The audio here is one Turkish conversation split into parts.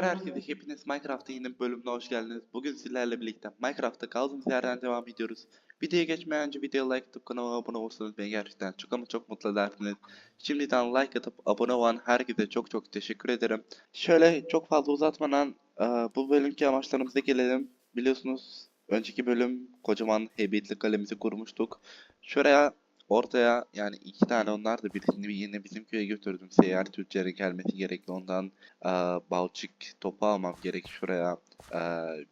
Selamlar herkese. Hepiniz Minecraft'ta yeni bir bölümüne hoş geldiniz. Bugün sizlerle birlikte Minecraft'ta kaldığımız yerden devam ediyoruz. Videoya geçmeden önce videoya like atıp kanala abone olursanız beni gerçekten çok ama çok mutlu edersiniz. Şimdiden like atıp abone olan herkese çok çok teşekkür ederim. Şöyle çok fazla uzatmadan e, bu bölümki amaçlarımıza gelelim. Biliyorsunuz önceki bölüm kocaman heybetli kalemizi kurmuştuk. Şuraya ortaya yani iki tane onlar da birisini yine bizim köye götürdüm. Seyyar tüccarın gelmesi gerekli ondan e, balçık topu almam gerek şuraya e,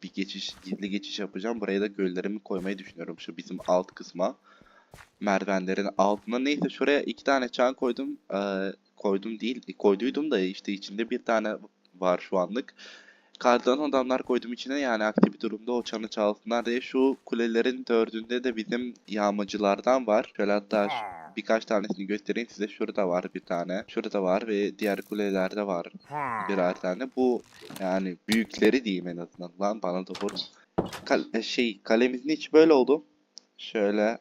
bir geçiş gizli geçiş yapacağım. Buraya da göllerimi koymayı düşünüyorum şu bizim alt kısma. Merdivenlerin altına neyse şuraya iki tane çan koydum. E, koydum değil koyduydum da işte içinde bir tane var şu anlık. Kardan adamlar koydum içine yani aksi bir durumda o çanı çalsınlar diye şu kulelerin dördünde de bizim yağmacılardan var. Şöyle hatta birkaç tanesini göstereyim size. Şurada var bir tane. Şurada var ve diğer kulelerde var birer tane. Bu yani büyükleri diyeyim en azından. Lan bana da vurma. Kal e, şey kalemizin içi böyle oldu. Şöyle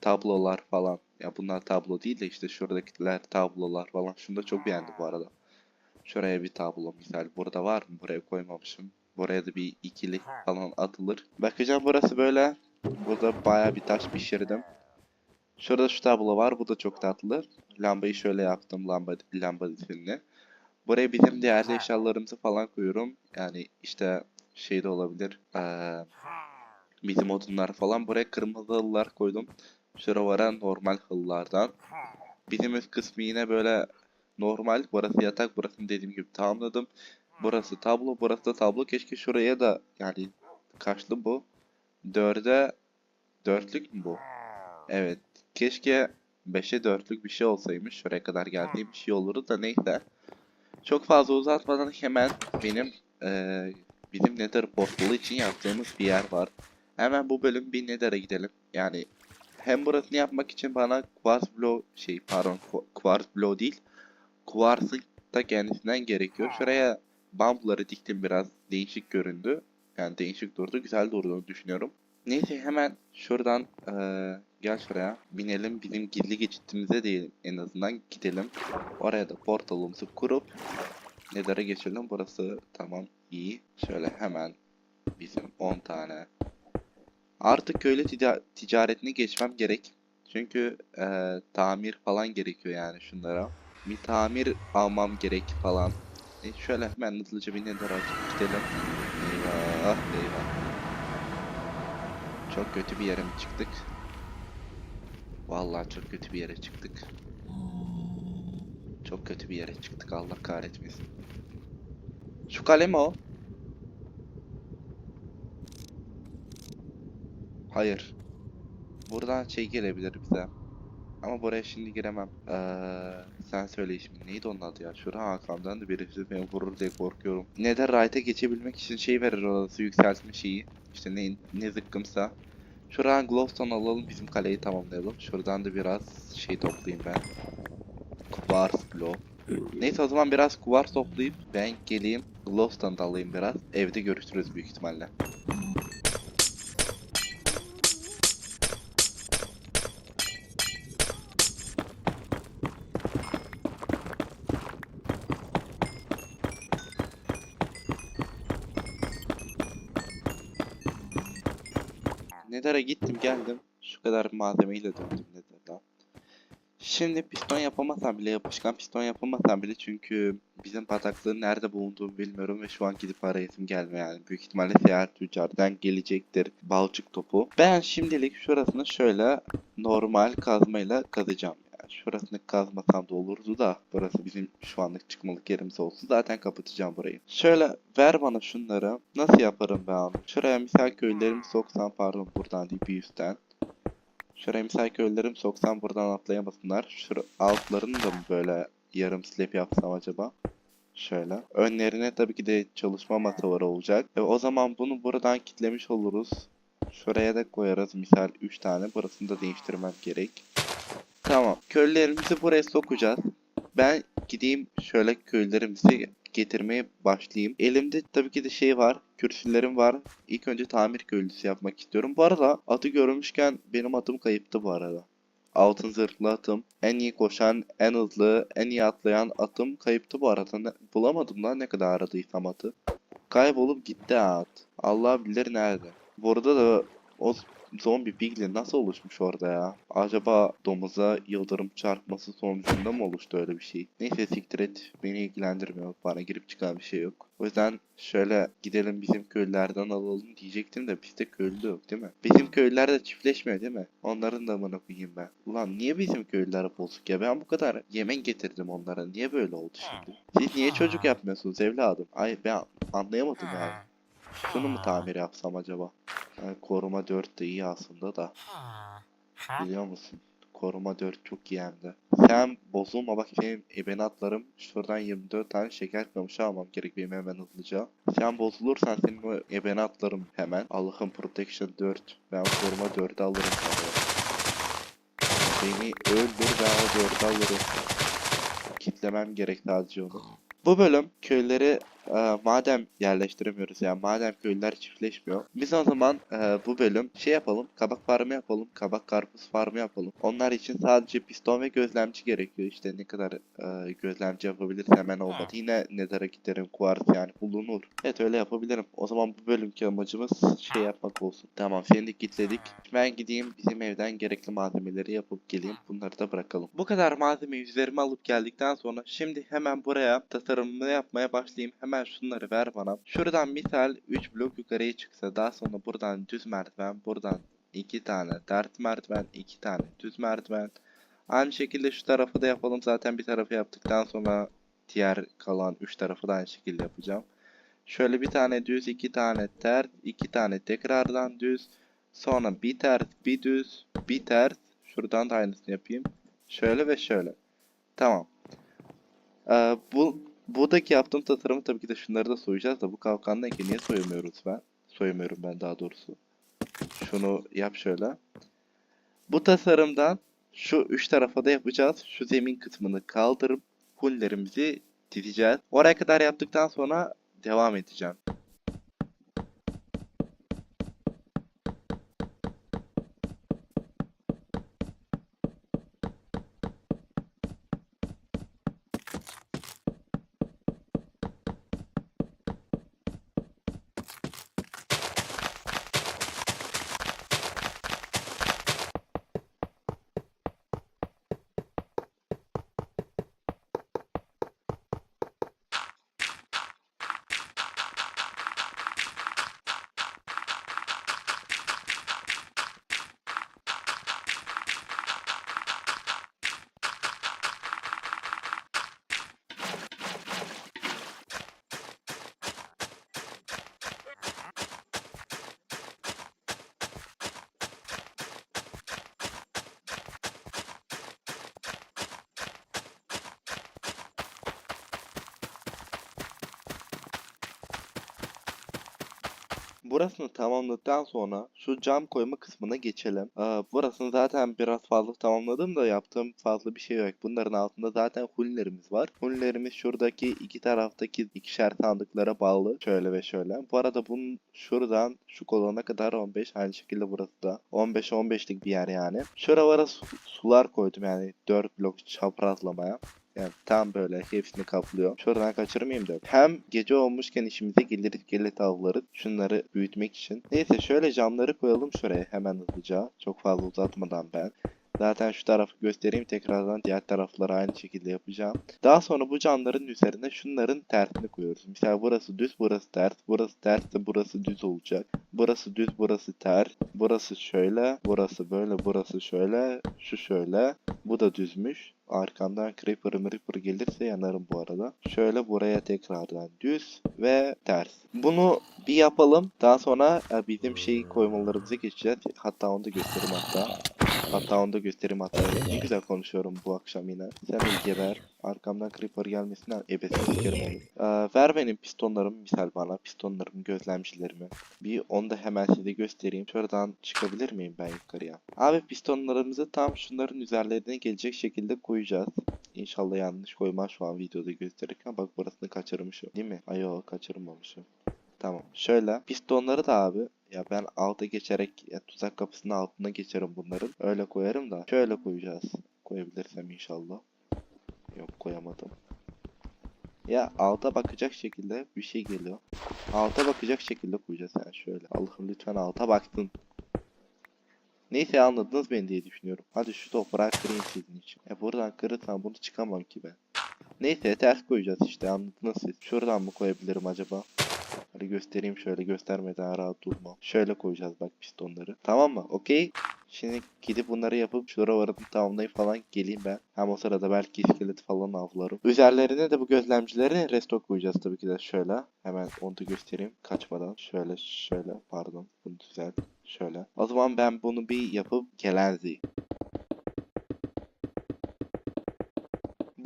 tablolar falan. Ya bunlar tablo değil de işte şuradakiler tablolar falan. Şunu da çok beğendim bu arada. Şuraya bir tablo misal. Burada var mı? Buraya koymamışım. Buraya da bir ikili falan atılır. Bakacağım burası böyle. Burada baya bir taş pişirdim. Şurada şu tablo var. Bu da çok tatlı. Lambayı şöyle yaptım. Lamba, lamba dizinini. Buraya bizim değerli eşyalarımızı falan koyuyorum. Yani işte şey de olabilir. Eee bizim odunlar falan. Buraya kırmızı halılar koydum. Şuralara normal halılardan. Bizim üst kısmı yine böyle normal. Burası yatak. Burasını dediğim gibi tamamladım. Burası tablo. Burası da tablo. Keşke şuraya da yani kaçlı bu? Dörde dörtlük mü bu? Evet. Keşke 5'e dörtlük bir şey olsaymış. Şuraya kadar geldiğim bir şey olurdu da neyse. Çok fazla uzatmadan hemen benim eee bizim Nether portalı için yaptığımız bir yer var. Hemen bu bölüm bir Nether'a gidelim. Yani hem burasını yapmak için bana Quartz Blow şey pardon Qu- Quartz Blow değil Quartz'ın da kendisinden gerekiyor. Şuraya bambları diktim biraz değişik göründü. Yani değişik durdu. Güzel durduğunu düşünüyorum. Neyse hemen şuradan eee, gel şuraya binelim. Bizim gizli geçitimize değil en azından gidelim. Oraya da portalımızı kurup Nether'a geçelim. Burası tamam iyi. Şöyle hemen bizim 10 tane. Artık köylü tica- ticaretine geçmem gerek. Çünkü eee, tamir falan gerekiyor yani şunlara. Bir tamir almam gerek falan. E, şöyle hemen hızlıca bir Nether'a açıp gidelim. Eyvah eyvah. Çok kötü bir yere mi çıktık? Vallahi çok kötü bir yere çıktık. Çok kötü bir yere çıktık Allah kahretmesin. Şu kale mi o? Hayır. Buradan şey gelebilir bize. Ama buraya şimdi giremem. Ee, sen söyle şimdi neydi onun adı ya? Şura Hakan'dan da birisi beni vurur diye korkuyorum. Netherite'e geçebilmek için şey verir orası yükseltme şeyi. İşte ne, ne zıkkımsa. Şuradan glowstone alalım bizim kaleyi tamamlayalım. Şuradan da biraz şey toplayayım ben. Quartz block. Neyse o zaman biraz quartz toplayıp ben geleyim glowstone da alayım biraz. Evde görüşürüz büyük ihtimalle. Nether'a gittim geldim. Şu kadar malzemeyle döndüm Nether'dan. Şimdi piston yapamasam bile yapışkan piston yapamasam bile çünkü bizim bataklığın nerede bulunduğunu bilmiyorum ve şu an gidip arayasım gelmiyor yani. Büyük ihtimalle seyahat tüccardan gelecektir balçık topu. Ben şimdilik şurasını şöyle normal kazmayla kazacağım. Şurasını kazmasam da olurdu da burası bizim şu anlık çıkmalık yerimiz olsun. Zaten kapatacağım burayı. Şöyle ver bana şunları. Nasıl yaparım ben? Şuraya misal köylerimi soksam pardon buradan değil bir üstten. Şuraya misal köylerimi soksam buradan atlayamasınlar. Şu altlarını da mı böyle yarım slab yapsam acaba? Şöyle. Önlerine tabii ki de çalışma masaları olacak. E, o zaman bunu buradan kitlemiş oluruz. Şuraya da koyarız misal 3 tane. Burasını da değiştirmem gerek. Tamam. Köylerimizi buraya sokacağız. Ben gideyim şöyle köylerimizi getirmeye başlayayım. Elimde tabii ki de şey var. Kürsülerim var. İlk önce tamir köylüsü yapmak istiyorum. Bu arada atı görmüşken benim atım kayıptı bu arada. Altın zırhlı atım. En iyi koşan, en hızlı, en iyi atlayan atım kayıptı bu arada. Ne- bulamadım lan ne kadar aradıysam atı. kaybolup gitti at. Allah bilir nerede. Burada da o zombi piglin nasıl oluşmuş orada ya? Acaba domuza yıldırım çarpması sonucunda mı oluştu öyle bir şey? Neyse siktir et. Beni ilgilendirmiyor. Bana girip çıkan bir şey yok. O yüzden şöyle gidelim bizim köylülerden alalım diyecektim de bizde köylü de yok değil mi? Bizim köylüler de çiftleşmiyor değil mi? Onların da amına koyayım ben. Ulan niye bizim köylüler bozuk ya? Ben bu kadar yemek getirdim onlara. Niye böyle oldu şimdi? Siz niye çocuk yapmıyorsunuz evladım? Ay ben anlayamadım ya. Şunu mu tamir yapsam acaba? Yani koruma 4 de iyi aslında da. Biliyor musun? Koruma 4 çok iyi hem de. Sen bozulma bak benim ebenatlarım şuradan 24 tane şeker kamışı almam gerek benim hemen hızlıca. Sen bozulursan senin o ebenatlarım hemen. Allah'ın protection 4. Ben koruma 4'ü alırım. Beni öldür ben o 4'ü alırım. Kitlemem gerek sadece onu. Bu bölüm köyleri e, madem yerleştiremiyoruz yani madem köylüler çiftleşmiyor. Biz o zaman e, bu bölüm şey yapalım kabak farmı yapalım kabak karpuz farmı yapalım. Onlar için sadece piston ve gözlemci gerekiyor işte ne kadar e, gözlemci yapabiliriz hemen olmadı. Yine nether'a giderim kuartz yani bulunur. Evet öyle yapabilirim. O zaman bu bölümki amacımız şey yapmak olsun. Tamam seni de kilitledik. Ben gideyim bizim evden gerekli malzemeleri yapıp geleyim. Bunları da bırakalım. Bu kadar malzemeyi üzerime alıp geldikten sonra şimdi hemen buraya tasarımını yapmaya başlayayım. Hemen şunları ver bana. Şuradan misal 3 blok yukarıya çıksa daha sonra buradan düz merdiven, buradan 2 tane dert merdiven, 2 tane düz merdiven. Aynı şekilde şu tarafı da yapalım. Zaten bir tarafı yaptıktan sonra diğer kalan 3 tarafı da aynı şekilde yapacağım. Şöyle bir tane düz, iki tane ters, iki tane tekrardan düz. Sonra bir ters, bir düz, bir ters. Şuradan da aynısını yapayım. Şöyle ve şöyle. Tamam. Ee, bu buradaki yaptığım tasarımı tabii ki de şunları da soyacağız da bu kalkandayken niye soyamıyoruz ben? Soyamıyorum ben daha doğrusu. Şunu yap şöyle. Bu tasarımdan şu üç tarafa da yapacağız. Şu zemin kısmını kaldırıp hullerimizi dizeceğiz. Oraya kadar yaptıktan sonra devam edeceğim. Burasını tamamladıktan sonra şu cam koyma kısmına geçelim. Aa, burasını zaten biraz fazla tamamladım da yaptığım fazla bir şey yok. Bunların altında zaten hullerimiz var. Hullerimiz şuradaki iki taraftaki ikişer sandıklara bağlı. Şöyle ve şöyle. Bu arada bunun şuradan şu kolona kadar 15. Aynı şekilde burası da 15-15'lik bir yer yani. Şuralara su- sular koydum yani 4 blok çaprazlamaya. Yani tam böyle hepsini kaplıyor. Şuradan kaçırmayayım da. Hem gece olmuşken işimize gelir gelet avlarız. Şunları büyütmek için. Neyse şöyle camları koyalım şuraya hemen hızlıca. Çok fazla uzatmadan ben. Zaten şu tarafı göstereyim tekrardan diğer tarafları aynı şekilde yapacağım. Daha sonra bu camların üzerine şunların tersini koyuyoruz. Mesela burası düz, burası ters. Burası ters de burası düz olacak. Burası düz, burası ters. Burası şöyle, burası böyle, burası şöyle, şu şöyle. Bu da düzmüş. Arkamdan creeper mripper gelirse yanarım bu arada. Şöyle buraya tekrardan düz ve ters. Bunu bir yapalım. Daha sonra e, bizim şey koymalarımıza geçeceğiz. Hatta onu da göstereyim hatta. Hatta göstereyim hatta. Ne güzel konuşuyorum bu akşam yine. Sen de geber. Arkamdan creeper gelmesinden ebesini sikerim onu. Ee, ver benim pistonlarımı misal bana. Pistonlarımı, gözlemcilerimi. Bir onu da hemen size göstereyim. Şuradan çıkabilir miyim ben yukarıya? Abi pistonlarımızı tam şunların üzerlerine gelecek şekilde koyacağız. İnşallah yanlış koymaz şu an videoda gösterirken. Bak burasını kaçırmışım. Değil mi? Ay yok kaçırmamışım. Tamam. Şöyle. Pistonları da abi. Ya ben alta geçerek ya tuzak kapısının altına geçerim bunların. Öyle koyarım da. Şöyle koyacağız. Koyabilirsem inşallah. Yok koyamadım. Ya alta bakacak şekilde bir şey geliyor. Alta bakacak şekilde koyacağız yani şöyle. Allah'ım lütfen alta baktın. Neyse anladınız beni diye düşünüyorum. Hadi şu toprağı kırayım sizin için. E buradan kırırsam bunu çıkamam ki ben. Neyse ters koyacağız işte anladınız siz. Şuradan mı koyabilirim acaba? Hadi göstereyim şöyle göstermeden rahat durma. Şöyle koyacağız bak pistonları. Tamam mı? Okey. Şimdi gidip bunları yapıp şura varıp tamamlayıp falan geleyim ben. Hem o sırada belki iskelet falan avlarım. Üzerlerine de bu gözlemcileri resto koyacağız tabii ki de şöyle. Hemen onu da göstereyim kaçmadan. Şöyle şöyle pardon. Bunu düzelt. Şöyle. O zaman ben bunu bir yapıp gelenzi.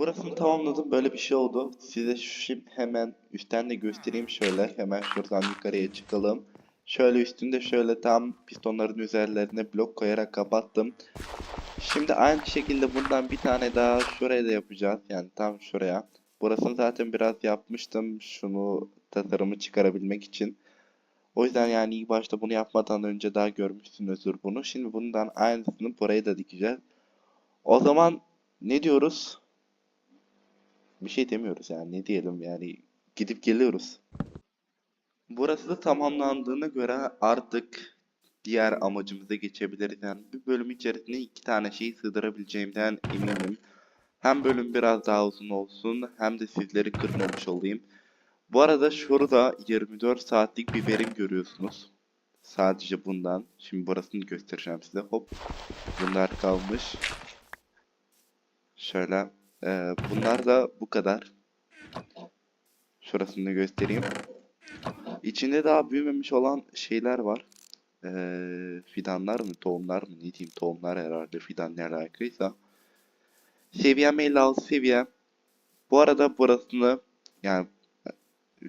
Burasını tamamladım. Böyle bir şey oldu. Size şimdi hemen üstten de göstereyim şöyle. Hemen şuradan yukarıya çıkalım. Şöyle üstünde şöyle tam pistonların üzerlerine blok koyarak kapattım. Şimdi aynı şekilde bundan bir tane daha şuraya da yapacağız. Yani tam şuraya. Burasını zaten biraz yapmıştım. Şunu tasarımı çıkarabilmek için. O yüzden yani ilk başta bunu yapmadan önce daha görmüşsünüzdür bunu. Şimdi bundan aynısını buraya da dikeceğiz. O zaman ne diyoruz? Bir şey demiyoruz yani ne diyelim yani gidip geliyoruz. Burası da tamamlandığına göre artık diğer amacımıza geçebiliriz. Yani bir bölüm içerisine iki tane şeyi sığdırabileceğimden eminim. Hem bölüm biraz daha uzun olsun hem de sizleri kırmamış olayım. Bu arada şurada 24 saatlik bir verim görüyorsunuz. Sadece bundan. Şimdi burasını göstereceğim size. Hop. Bunlar kalmış. Şöyle. Eee, bunlar da bu kadar. Şurasını da göstereyim. İçinde daha büyümemiş olan şeyler var. Eee, fidanlar mı, tohumlar mı, ne diyeyim, tohumlar herhalde fidan ne alakaysa. Seviyem 56 seviye. Bu arada burasını yani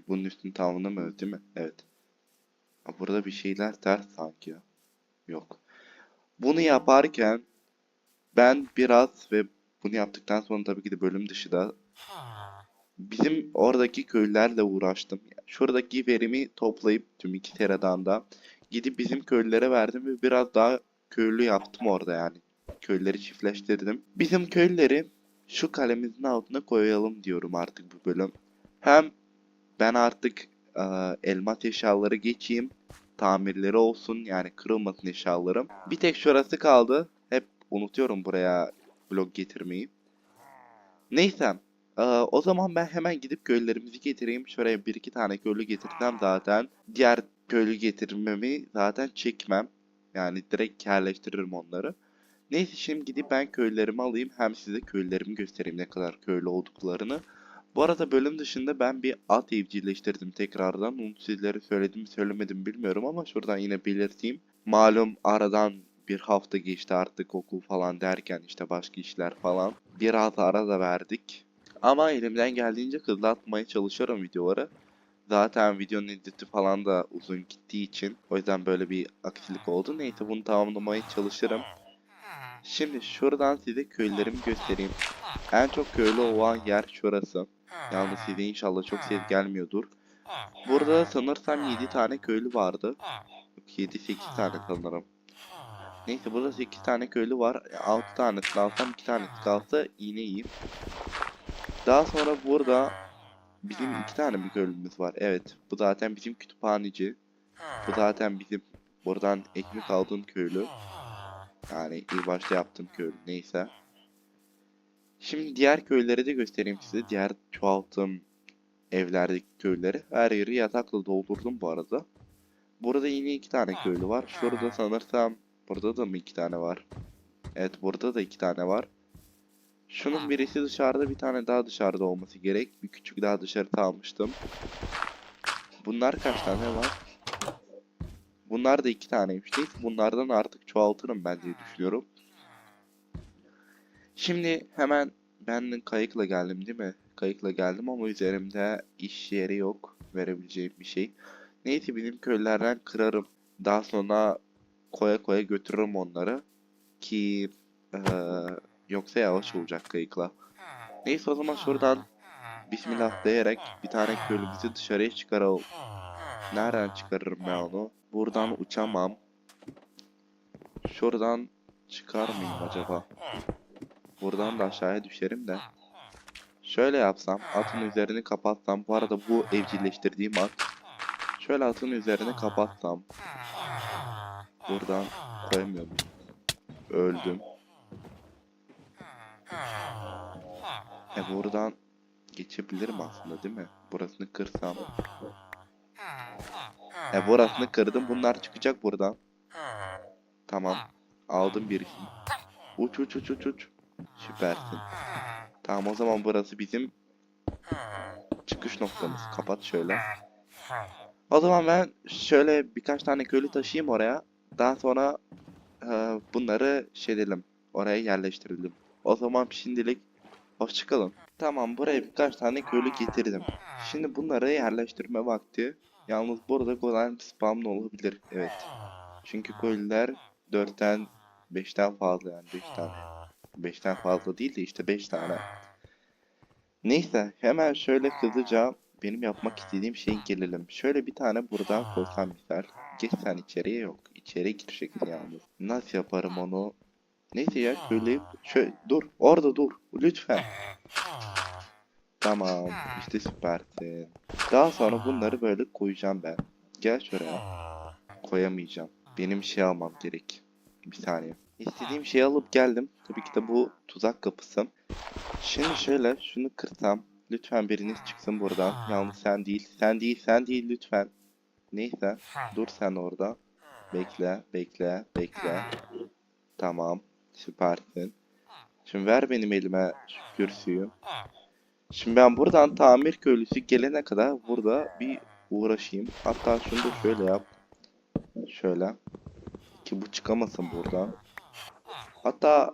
bunun üstünü tamamlamıyoruz değil mi? Evet. Burada bir şeyler ters sanki. Yok. Bunu yaparken ben biraz ve bunu yaptıktan sonra tabii ki de bölüm dışı da bizim oradaki köylülerle uğraştım. Şuradaki verimi toplayıp tüm iki teradan da gidip bizim köylülere verdim ve biraz daha köylü yaptım orada yani. Köylüleri çiftleştirdim. Bizim köylüleri şu kalemizin altına koyalım diyorum artık bu bölüm. Hem ben artık e, elmas eşyaları geçeyim. Tamirleri olsun yani kırılmasın eşyalarım. Bir tek şurası kaldı. Hep unutuyorum buraya blok getirmeyi. Neyse. e, o zaman ben hemen gidip köylülerimizi getireyim. Şuraya bir iki tane köylü getirdim zaten. Diğer köylü getirmemi zaten çekmem. Yani direkt yerleştiririm onları. Neyse şimdi gidip ben köylülerimi alayım. Hem size köylülerimi göstereyim ne kadar köylü olduklarını. Bu arada bölüm dışında ben bir at evcilleştirdim tekrardan. Onu sizlere söyledim söylemedim bilmiyorum ama şuradan yine belirteyim. Malum aradan bir hafta geçti artık okul falan derken işte başka işler falan. Biraz ara da verdik. Ama elimden geldiğince hızlatmaya çalışıyorum videoları. Zaten videonun editi falan da uzun gittiği için o yüzden böyle bir aksilik oldu. Neyse bunu tamamlamaya çalışırım. Şimdi şuradan size köylerimi göstereyim. En çok köylü olan yer şurası. Yalnız size inşallah çok ses gelmiyordur. Burada sanırsam 7 tane köylü vardı. Yok 7-8 tane sanırım. Neyse burada 8 tane köylü var. 6 tanesini alsam 2 tanesi kalsa yine iyi. Daha sonra burada bizim 2 tane bir köylümüz var. Evet bu zaten bizim kütüphaneci. Bu zaten bizim buradan ekmek aldığım köylü. Yani ilk başta yaptığım köylü neyse. Şimdi diğer köyleri de göstereyim size. Diğer çoğalttığım evlerdeki köyleri. Her yeri yatakla doldurdum bu arada. Burada yine iki tane köylü var. Şurada sanırsam burada da mı iki tane var? Evet burada da iki tane var. Şunun birisi dışarıda bir tane daha dışarıda olması gerek. Bir küçük daha dışarı almıştım. Bunlar kaç tane var? Bunlar da iki taneymiş. Neyse bunlardan artık çoğaltırım ben diye düşünüyorum. Şimdi hemen ben kayıkla geldim değil mi? Kayıkla geldim ama üzerimde iş yeri yok. Verebileceğim bir şey. Neyse bizim köylerden kırarım. Daha sonra koya koya götürürüm onları. Ki eee, yoksa yavaş olacak kayıkla. Neyse o zaman şuradan Bismillah diyerek bir tane köylümüzü dışarıya çıkaralım. Nereden çıkarırım ben onu? Buradan uçamam. Şuradan çıkar mıyım acaba? Buradan da aşağıya düşerim de. Şöyle yapsam, atın üzerini kapatsam. Bu arada bu evcilleştirdiğim at. Şöyle atın üzerine kapatsam. Buradan koyamıyorum. Öldüm. E buradan geçebilirim aslında değil mi? Burasını kırsam. E burasını kırdım. Bunlar çıkacak buradan. Tamam. Aldım birisini. Uç uç uç uç uç. Süpersin. Tamam o zaman burası bizim çıkış noktamız. Kapat şöyle. O zaman ben şöyle birkaç tane köylü taşıyayım oraya. Daha sonra e, bunları şey edelim. Oraya yerleştirelim. O zaman şimdilik hoşçakalın. Tamam buraya birkaç tane köylü getirdim. Şimdi bunları yerleştirme vakti. Yalnız burada golem spamlı olabilir. Evet. Çünkü köylüler 4'ten 5'ten fazla yani 5 tane. 5'ten fazla değil de işte 5 tane. Neyse hemen şöyle hızlıca benim yapmak istediğim şeye gelelim. Şöyle bir tane buradan koysam misal. Geç sen içeriye yok. İçeriye gireceksin yalnız. Nasıl yaparım onu? Neyse ya şöyle şöyle dur orada dur lütfen. Tamam işte süpersin. Daha sonra bunları böyle koyacağım ben. Gel şuraya. Koyamayacağım. Benim şey almam gerek. Bir saniye. İstediğim şeyi alıp geldim. Tabii ki de bu tuzak kapısı. Şimdi şöyle şunu kırsam. Lütfen biriniz çıksın buradan. Yalnız sen değil. Sen değil sen değil lütfen. Neyse. Dur sen orada. Bekle bekle bekle. Tamam. Süpersin. Şimdi ver benim elime şu kürsüyü. Şimdi ben buradan tamir köylüsü gelene kadar burada bir uğraşayım. Hatta şunu da şöyle yap. Şöyle. Ki bu çıkamasın buradan. Hatta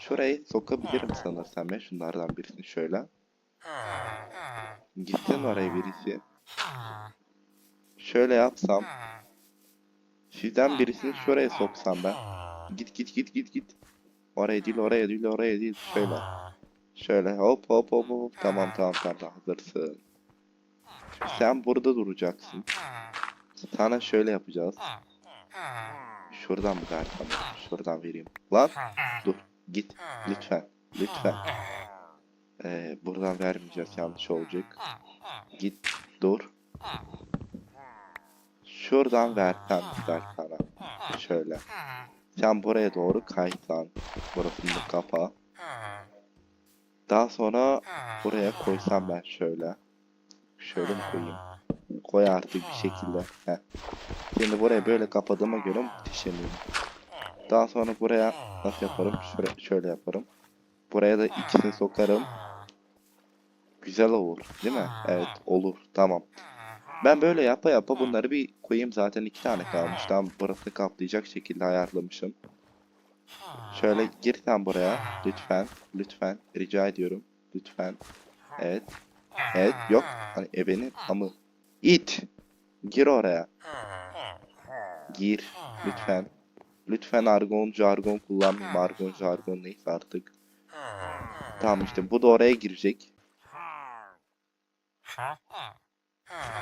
şurayı sokabilirim sanırsam ya şunlardan birisini şöyle. Gitsin oraya birisi. Şöyle yapsam. Sizden birisini şuraya soksam ben. Git git git git git. Oraya değil oraya değil oraya değil. Şöyle. Şöyle hop hop hop hop. Tamam tamam tamam hazırsın. Şimdi sen burada duracaksın. Sana şöyle yapacağız. Şuradan mı versem? Şuradan vereyim. Lan dur git lütfen lütfen. Ee, buradan vermeyeceğiz yanlış olacak. Git dur. Şuradan versem ister sana. Şöyle. Sen buraya doğru kaysan. Burasını kapa. Daha sonra buraya koysam ben şöyle. Şöyle mi koyayım? Koy artık bir şekilde. Heh. Şimdi buraya böyle kapadığıma göre muhteşemim. Daha sonra buraya nasıl yaparım? Şöyle, şöyle yaparım. Buraya da ikisini sokarım. Güzel olur, değil mi? Evet, olur. Tamam. Ben böyle yapa yapa bunları bir koyayım. Zaten iki tane kalmış. Tam burasını kaplayacak şekilde ayarlamışım. Şöyle gir sen buraya. Lütfen. Lütfen. Rica ediyorum. Lütfen. Evet. Evet. Yok. Hani ebenin amı. İt. Gir oraya. Gir. Lütfen. Lütfen argon jargon kullanmayayım. Argon jargon neyse artık. Tamam işte bu da oraya girecek. Ah.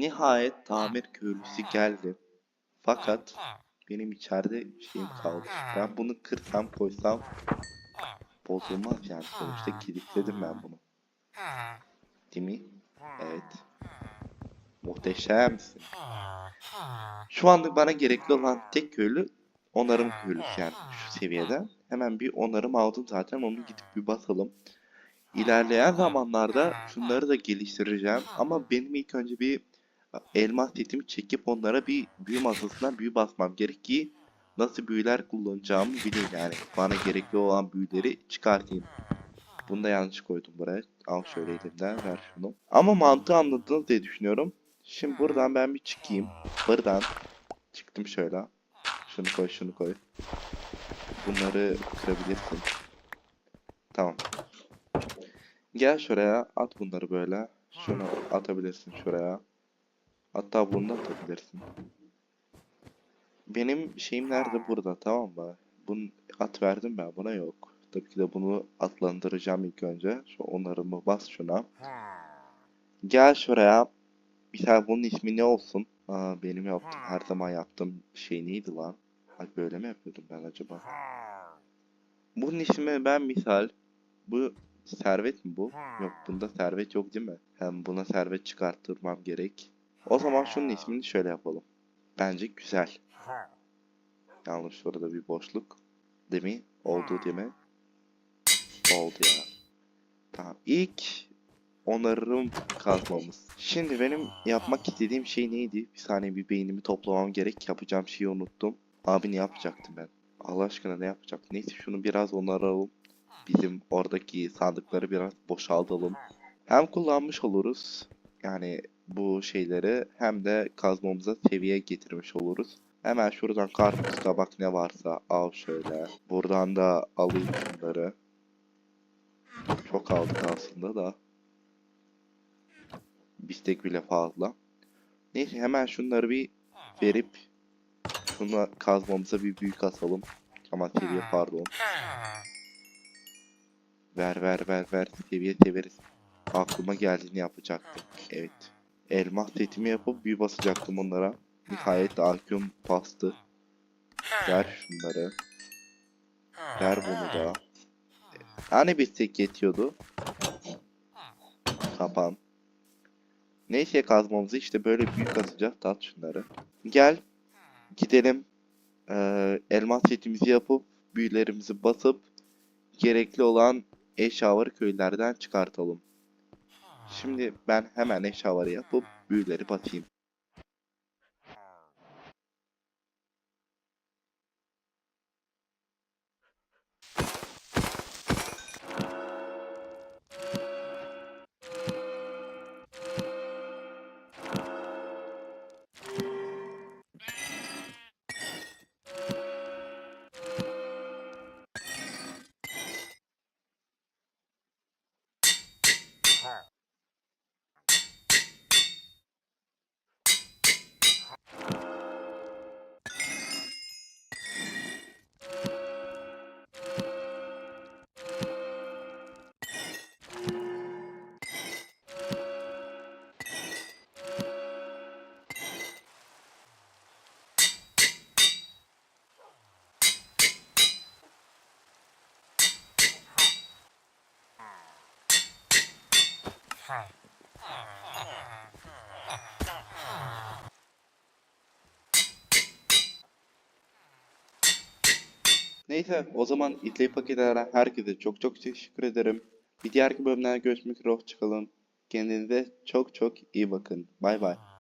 Nihayet tamir köylüsü geldi. Fakat benim içeride şeyim kaldı. Ben bunu kırsam koysam bozulmaz yani sonuçta kilitledim ben bunu. Değil mi? Evet. Muhteşemsin. Şu anda bana gerekli olan tek köylü onarım köylüsü yani şu seviyede. Hemen bir onarım aldım zaten onu gidip bir basalım. İlerleyen zamanlarda şunları da geliştireceğim ama benim ilk önce bir elmas setimi çekip onlara bir büyü masasından büyü basmam gerek ki nasıl büyüler kullanacağımı bileyim yani. Bana gerekli olan büyüleri çıkartayım. Bunu da yanlış koydum buraya. Al şöyle elimden ver şunu. Ama mantığı anladınız diye düşünüyorum. Şimdi buradan ben bir çıkayım. Buradan çıktım şöyle. Şunu koy şunu koy. bunları kırabilirsin. Tamam. Gel şuraya at bunları böyle. Şunu atabilirsin şuraya. Hatta bunu da atabilirsin. Benim şeyim nerede burada tamam mı? Bunu at verdim ben buna yok. Tabii ki de bunu atlandıracağım ilk önce. Şu onarımı bas şuna. Gel şuraya. Bir tane bunun ismi ne olsun? Aa, benim yaptığım, her zaman yaptığım şey neydi lan? Ay böyle mi yapıyordum ben acaba? Bunun ismi ben misal. Bu servet mi bu? Yok bunda servet yok değil mi? Hem buna servet çıkarttırmam gerek. O zaman şunun ismini şöyle yapalım. Bence güzel. Yalnız şurada bir boşluk. Değil mi? Oldu değil mi? Oldu ya. Tamam. İlk onarım kazmamız. Şimdi benim yapmak istediğim şey neydi? Bir saniye bir beynimi toplamam gerek. Yapacağım şeyi unuttum. Abi ne yapacaktım ben? Allah aşkına ne yapacaktım? Neyse şunu biraz onaralım. Bizim oradaki sandıkları biraz boşaltalım. Hem kullanmış oluruz. Yani bu şeyleri hem de kazmamıza seviye getirmiş oluruz. Hemen şuradan karpuz, kabak ne varsa al şöyle. Buradan da alayım bunları. Çok aldık aslında da. Bistek bile fazla. Neyse hemen şunları bir verip şuna kazmamıza bir büyük asalım. Ama seviye pardon. Ver ver ver ver seviye severiz. Aklıma geldiğini yapacaktım. Evet. Elmas setimi yapıp büyü basacaktım onlara. Nihayet Alküm bastı. Ver şunları. Ver bunu da. Hani bir tek yetiyordu. Kapan. Neyse kazmamızı işte böyle büyük atacağız. Tat şunları. Gel. Gidelim. Ee, elmas setimizi yapıp büyülerimizi basıp gerekli olan eşyaları köylerden çıkartalım. Şimdi ben hemen eşyaları yapıp büyüleri basayım. Neyse o zaman izleyip vakit herkese çok çok teşekkür ederim. Bir diğer bölümlerde görüşmek üzere hoşçakalın. Kendinize çok çok iyi bakın. Bay bay.